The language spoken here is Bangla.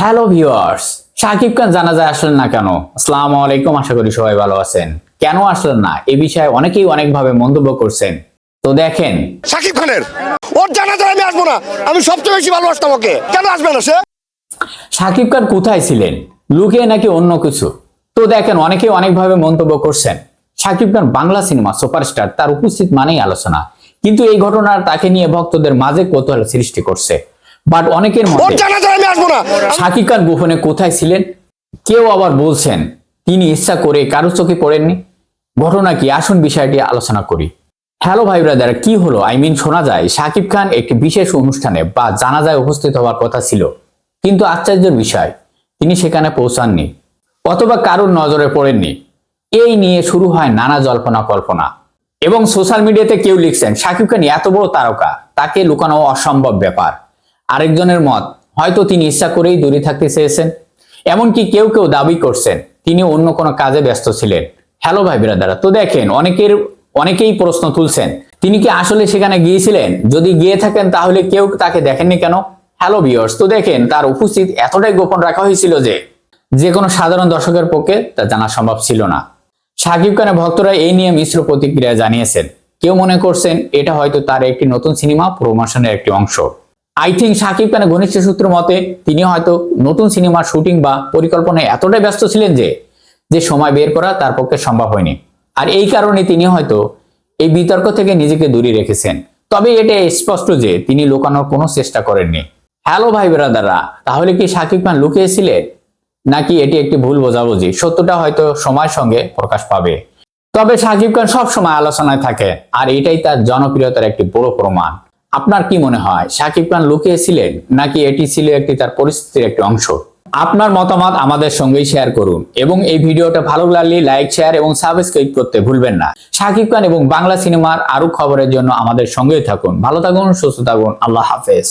হ্যালো ভিউয়ার্স শাকিব খান জানা যায় আসলেন না কেন? আসসালামু আলাইকুম আশা করি সবাই ভালো আছেন। কেন আসলেন না? এ বিষয়ে অনেকেই অনেকভাবে মন্তব্য করছেন। তো দেখেন সাকিব খানের ওর জানা যায় আমি আসব না। আমি সবচেয়ে বেশি ভালোবাসতাম ওকে। কেন আসবে না সে? শাকিব খান কোথায় ছিলেন? লুকিয়ে নাকি অন্য কিছু? তো দেখেন অনেকেই অনেকভাবে মন্তব্য করছেন। শাকিব খান বাংলা সিনেমা সুপারস্টার তার উপস্থিত মানেই আলোচনা। কিন্তু এই ঘটনা তাকে নিয়ে ভক্তদের মাঝে কৌতূহল সৃষ্টি করছে। বাট অনেকের ওর মতে আমি আসব না। শাকিব খান গোপনে কোথায় ছিলেন? কেউ আবার বলছেন তিনি ইচ্ছা করে কারও চোখে পড়েননি। ঘটনা কি? আসুন বিষয়টি আলোচনা করি। হ্যালো ভাই ব্রাদার কি হলো? আই মিন শোনা যায় শাকিব খান একটি বিশেষ অনুষ্ঠানে বা জানাজায় উপস্থিত হওয়ার কথা ছিল। কিন্তু আশ্চর্যের বিষয় তিনি সেখানে পৌঁছাননি অথবা কারোর নজরে পড়েননি। এই নিয়ে শুরু হয় নানা জল্পনা কল্পনা। এবং সোশ্যাল মিডিয়াতে কেউ লিখছেন শাকিব খান এত বড় তারকা তাকে লুকানো অসম্ভব ব্যাপার। আরেকজনের মত। হয়তো তিনি ইচ্ছা করেই দূরে থাকতে চেয়েছেন। এমনকি কেউ কেউ দাবি করছেন, তিনি অন্য কোনো কাজে ব্যস্ত ছিলেন। হ্যালো ভাই বিরাদারা, তো দেখেন, অনেকের, অনেকেই প্রশ্ন তুলছেন, তিনি কি আসলে সেখানে গিয়েছিলেন? যদি গিয়ে থাকেন তাহলে কেউ তাকে দেখেননি কেন? হ্যালো ভিউয়ার্স, তো দেখেন, তার উপস্থিত এতটাই গোপন রাখা হয়েছিল যে যে কোনো সাধারণ দর্শকের পক্ষে তা জানা সম্ভব ছিল না। শাকিব খানের ভক্তরা এই নিয়ে মিশ্র প্রতিক্রিয়া জানিয়েছেন। কেউ মনে করছেন, এটা হয়তো তার একটি নতুন সিনেমা প্রমোশনের একটি অংশ। আই থিঙ্ক শাকিব খানের ঘনিষ্ঠ সূত্র মতে তিনি হয়তো নতুন সিনেমার শুটিং বা পরিকল্পনায় এতটাই ব্যস্ত ছিলেন যে যে সময় বের করা তার পক্ষে সম্ভব হয়নি। আর এই কারণে তিনি হয়তো এই বিতর্ক থেকে নিজেকে দূরে রেখেছেন। তবে এটা স্পষ্ট যে তিনি লুকানোর কোনো চেষ্টা করেননি। হ্যালো ভাই ব্রাদাররা, তাহলে কি সাকিব খান লুকিয়েছিলেন নাকি এটি একটি ভুল বোঝাবুঝি? সত্যটা হয়তো সময়ের সঙ্গে প্রকাশ পাবে। তবে সাকিব খান সবসময় আলোচনায় থাকে, আর এটাই তার জনপ্রিয়তার একটি বড় প্রমাণ। আপনার কি মনে হয়, সাকিব খান লুকিয়েছিলেন নাকি এটি ছিল একটি তার পরিস্থিতির একটি অংশ? আপনার মতামত আমাদের সঙ্গেই শেয়ার করুন এবং এই ভিডিওটা ভালো লাগলে লাইক শেয়ার এবং সাবস্ক্রাইব করতে ভুলবেন না। সাকিব খান এবং বাংলা সিনেমার আরও খবরের জন্য আমাদের সঙ্গেই থাকুন। ভালো থাকুন, সুস্থ থাকুন। আল্লাহ হাফেজ।